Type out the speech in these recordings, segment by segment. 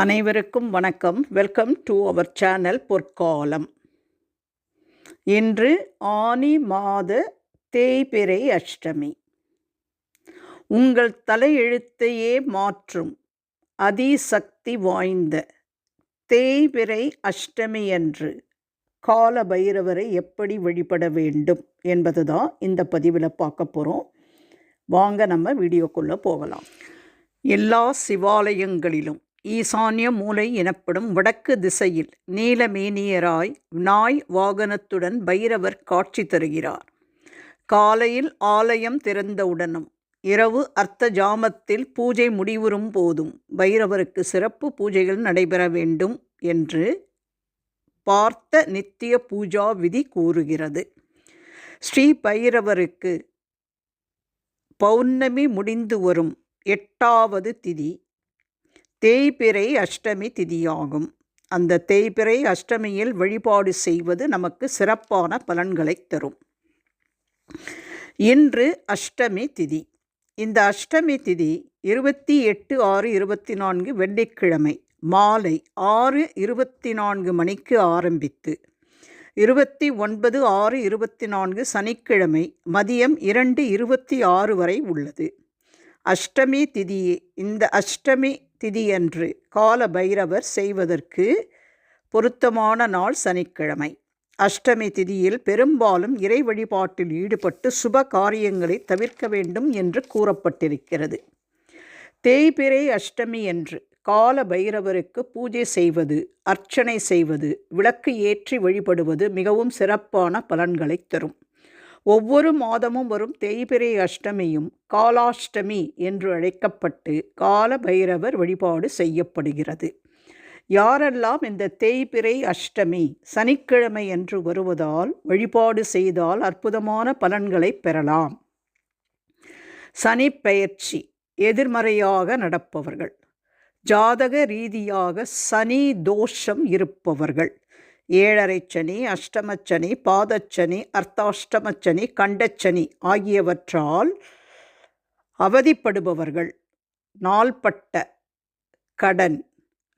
அனைவருக்கும் வணக்கம். Welcome to our channel பொற்காலம். இன்று ஆனி மாத தேய்பிறை அஷ்டமி. உங்கள் தலையெழுத்தையே மாற்றும் அதிசக்தி வாய்ந்த தேய்பிறை அஷ்டமி என்று கால பைரவரை எப்படி வழிபட வேண்டும் என்பது தான் இந்த பதிவில் பார்க்க போகிறோம் வாங்க நம்ம வீடியோக்குள்ளே போகலாம். எல்லா சிவாலயங்களிலும் ஈசான்ய மூலை எனப்படும் வடக்கு திசையில் நீலமேனியராய் நாய் வாகனத்துடன் பைரவர் காட்சி தருகிறார். காலையில் ஆலயம் திறந்தவுடனும் இரவு அர்த்த ஜாமத்தில் பூஜை முடிவுறும் போதும் பைரவருக்கு சிறப்பு பூஜைகள் நடைபெற வேண்டும் என்று பார்த்த நித்திய பூஜா விதி கூறுகிறது. ஸ்ரீ பைரவருக்கு பௌர்ணமி முடிந்து வரும் எட்டாவது திதி தேய்பிறை அஷ்டமி திதியாகும். அந்த தேய்பிறை அஷ்டமியில் வழிபாடு செய்வது நமக்கு சிறப்பான பலன்களை தரும். இன்று அஷ்டமி திதி. இந்த அஷ்டமி திதி இருபத்தி எட்டு ஆறு இருபத்தி நான்கு வெள்ளிக்கிழமை மாலை ஆறு இருபத்தி நான்கு மணிக்கு ஆரம்பித்து இருபத்தி ஒன்பது ஆறு இருபத்தி நான்கு சனிக்கிழமை மதியம் இரண்டு இருபத்தி ஆறு வரை உள்ளது. அஷ்டமி திதியே இந்த அஷ்டமி திதியன்று கால பைரவர் செய்வதற்கு பொருத்தமான நாள் சனிக்கிழமை. அஷ்டமி திதியில் பெரும்பாலும் இறை வழிபாட்டில் ஈடுபட்டு சுப காரியங்களை தவிர்க்க வேண்டும் என்று கூறப்பட்டிருக்கிறது. தேய்பிறை அஷ்டமி என்று கால பைரவருக்கு பூஜை செய்வது அர்ச்சனை செய்வது விளக்கு ஏற்றி வழிபடுவது மிகவும் சிறப்பான பலன்களை தரும். ஒவ்வொரு மாதமும் வரும் தேய்பிறை அஷ்டமியும் காலாஷ்டமி என்று அழைக்கப்பட்டு கால பைரவர் வழிபாடு செய்யப்படுகிறது. யாரெல்லாம் இந்த தேய்பிறை அஷ்டமி சனிக்கிழமை என்று வருவதால் வழிபாடு செய்தால் அற்புதமான பலன்களை பெறலாம். சனி பெயர்ச்சி எதிர்மறையாக நடப்பவர்கள். ஜாதக ரீதியாக சனி தோஷம் இருப்பவர்கள். ஏழரை சனி அஷ்டமச்சனி பாதச்சனி அர்த்தாஷ்டமச்சனி கண்டச்சனி ஆகியவற்றால் அவதிப்படுபவர்கள். நாள்பட்ட கடன்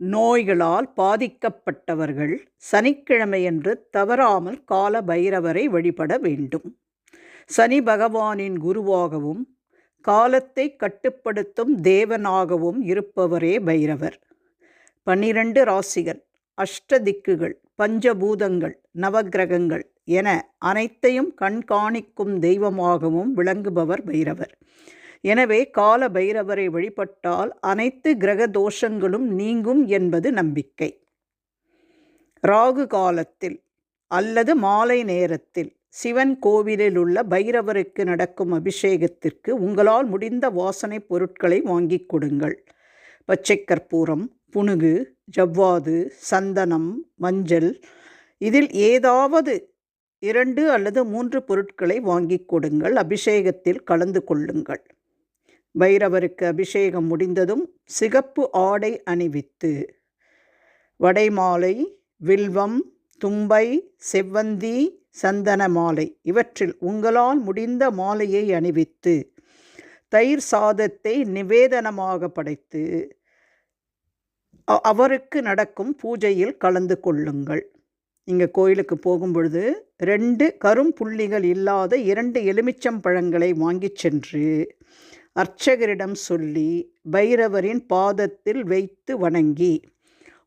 நோய்களால் பாதிக்கப்பட்டவர்கள் சனிக்கிழமையன்று தவறாமல் கால பைரவரை வழிபட வேண்டும். சனி பகவானின் குருவாகவும் காலத்தை கட்டுப்படுத்தும் தேவனாகவும் இருப்பவரே பைரவர். பன்னிரண்டு ராசிகள் அஷ்டதிக்குகள் பஞ்சபூதங்கள் நவக்கிரகங்கள் என அனைத்தையும் கண்காணிக்கும் தெய்வமாகவும் விளங்குபவர் பைரவர். எனவே கால பைரவரை வழிபட்டால் அனைத்து கிரக தோஷங்களும் நீங்கும் என்பது நம்பிக்கை. ராகு காலத்தில் அல்லது மாலை நேரத்தில் சிவன் கோவிலில் உள்ள பைரவருக்கு நடக்கும் அபிஷேகத்திற்கு உங்களால் முடிந்த வாசனை பொருட்களை வாங்கிக் கொடுங்கள். பச்சை கற்பூரம் புனுகு ஜவ்வாது சந்தனம் மஞ்சள் இதில் ஏதாவது இரண்டு அல்லது மூன்று பொருட்களை வாங்கிக் கொடுங்கள். அபிஷேகத்தில் கலந்து கொள்ளுங்கள். பைரவருக்கு அபிஷேகம் முடிந்ததும் சிகப்பு ஆடை அணிவித்து வடைமாலை வில்வம் தும்பை செவ்வந்தி சந்தன மாலை இவற்றில் உங்களால் முடிந்த மாலையை அணிவித்து தயிர் சாதத்தை நிவேதனமாக படைத்து அவருக்கு நடக்கும் பூஜையில் கலந்து கொள்ளுங்கள். இங்கே கோயிலுக்கு போகும் பொழுது ரெண்டு கரும் புள்ளிகள் இல்லாத இரண்டு எலுமிச்சம் பழங்களை வாங்கிச் சென்று அர்ச்சகரிடம் சொல்லி பைரவரின் பாதத்தில் வைத்து வணங்கி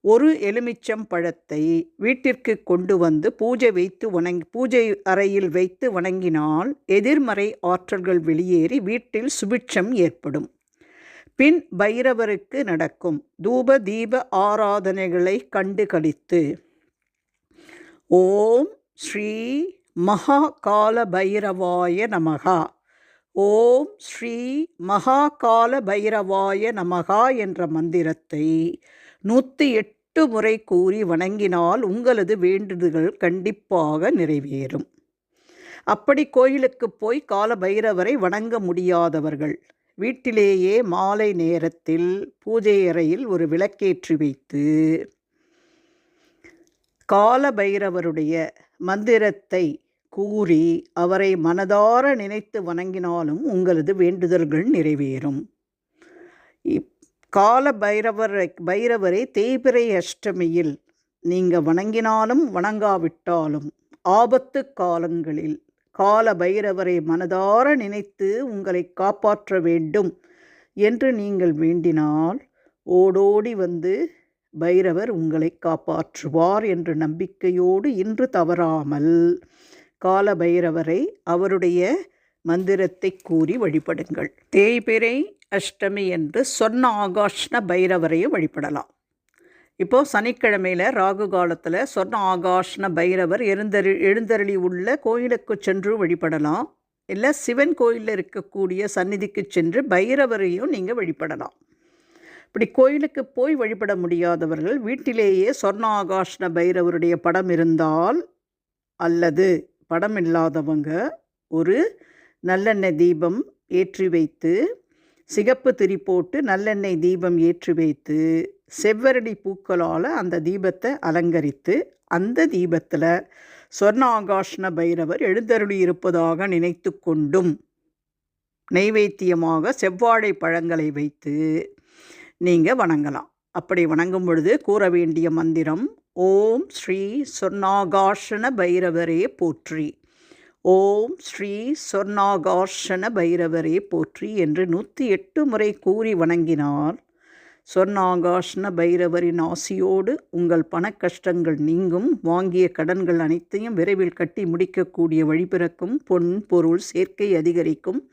ஒரு எலுமிச்சம் பழத்தை வீட்டிற்கு கொண்டு வந்து பூஜை வைத்து வணங்கி பூஜை அறையில் வைத்து வணங்கினால் எதிர்மறை ஆற்றல்கள் வெளியேறி வீட்டில் சுபிட்சம் ஏற்படும். பின் பைரவருக்கு நடக்கும் தூப தீப ஆராதனைகளை கண்டு கழித்து ஓம் ஸ்ரீ மகா கால பைரவாய நமகா ஓம் ஸ்ரீ மகா கால பைரவாய நமகா என்ற மந்திரத்தை நூற்றி எட்டு முறை கூறி வணங்கினால் உங்களது வேண்டுதல்கள் கண்டிப்பாக நிறைவேறும். அப்படி கோயிலுக்கு போய் கால பைரவரை வணங்க முடியாதவர்கள் வீட்டிலேயே மாலை நேரத்தில் பூஜை அறையில் ஒரு விளக்கேற்றி வைத்து கால பைரவருடைய மந்திரத்தை கூறி அவரை மனதார நினைத்து வணங்கினாலும் உங்களது வேண்டுதல்கள் நிறைவேறும். இப் கால பைரவரை பைரவரை தேய்பிறை அஷ்டமியில் நீங்கள் வணங்கினாலும் வணங்காவிட்டாலும் ஆபத்து காலங்களில் கால பைரவரை மனதார நினைத்து உங்களை காப்பாற்ற வேண்டும் என்று நீங்கள் வேண்டினால் ஓடோடி வந்து பைரவர் உங்களை காப்பாற்றுவார் என்ற நம்பிக்கையோடு இன்று தவறாமல் கால பைரவரை அவருடைய மந்திரத்தை கூறி வழிபடுங்கள். தேய்பிரை அஷ்டமி என்று சொன்ன ஆகாஷ்ண பைரவரையும் வழிபடலாம். இப்போது சனிக்கிழமையில் ராகு காலத்தில் சொர்ண ஆகாஷ்ண பைரவர் எழுந்தரு எழுந்தருளி உள்ள கோயிலுக்கு சென்று வழிபடலாம். இல்லை சிவன் கோயிலில் இருக்கக்கூடிய சந்நிதிக்கு சென்று பைரவரையும் நீங்கள் வழிபடலாம். இப்படி கோயிலுக்கு போய் வழிபட முடியாதவர்கள் வீட்டிலேயே சொர்ண ஆகாஷ்ண பைரவருடைய படம் இருந்தால் அல்லது படம் இல்லாதவங்க ஒரு நல்லெண்ணெய் தீபம் ஏற்றி வைத்து சிகப்பு திரி போட்டு நல்லெண்ணெய் தீபம் ஏற்றி வைத்து செவ்வரடி பூக்களால் அந்த தீபத்தை அலங்கரித்து அந்த தீபத்தில் சொர்ணாகாஷ்ண பைரவர் எழுந்தருளி இருப்பதாக நினைத்து கொண்டும் நெய்வேத்தியமாக செவ்வாழை பழங்களை வைத்து நீங்கள் வணங்கலாம். அப்படி வணங்கும் பொழுது கூற வேண்டிய மந்திரம் ஓம் ஸ்ரீ சொர்ணாகாஷ்ண பைரவரே போற்றி. ஓம் ஸ்ரீ சொர்ணாகாஷன பைரவரே போற்றி என்று நூற்றி எட்டு முறை கூறி வணங்கினார். சொர்ணாகாஷ்ண பைரவரின் ஆசியோடு உங்கள் பண கஷ்டங்கள் நீங்கும். வாங்கிய கடன்கள் அனைத்தையும் விரைவில் கட்டி முடிக்கக்கூடிய வழிபிறக்கும் பொன் பொருள் சேர்க்கை அதிகரிக்கும்.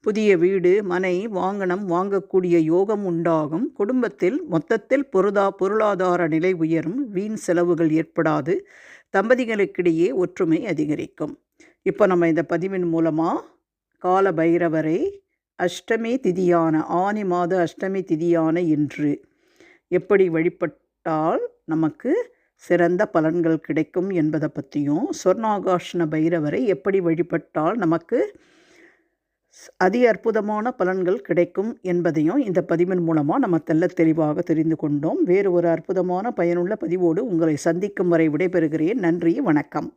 புதிய வீடு மனை வாங்கனம் வாங்கக்கூடிய யோகம் உண்டாகும். குடும்பத்தில் மொத்தத்தில் பொருதா பொருளாதார நிலை உயரும். வீண் செலவுகள் ஏற்படாது. தம்பதிகளுக்கிடையே ஒற்றுமை அதிகரிக்கும். இப்போ நம்ம இந்த பதிவின் மூலமாக கால பைரவரை அஷ்டமி திதியான ஆனி மாத அஷ்டமி திதியான இன்று எப்படி வழிபட்டால் நமக்கு சிறந்த பலன்கள் கிடைக்கும் என்பதை பற்றியும் சொர்ணாகாஷ்ண பைரவரை எப்படி வழிபட்டால் நமக்கு அதி அற்புதமான பலன்கள் கிடைக்கும் என்பதையும் இந்த பதிவின் மூலமாக நம்ம தெல்ல தெளிவாக தெரிந்து கொண்டோம். வேறு ஒரு அற்புதமான பயனுள்ள பதிவோடு உங்களை சந்திக்கும் வரை விடைபெறுகிறேன். நன்றி வணக்கம்.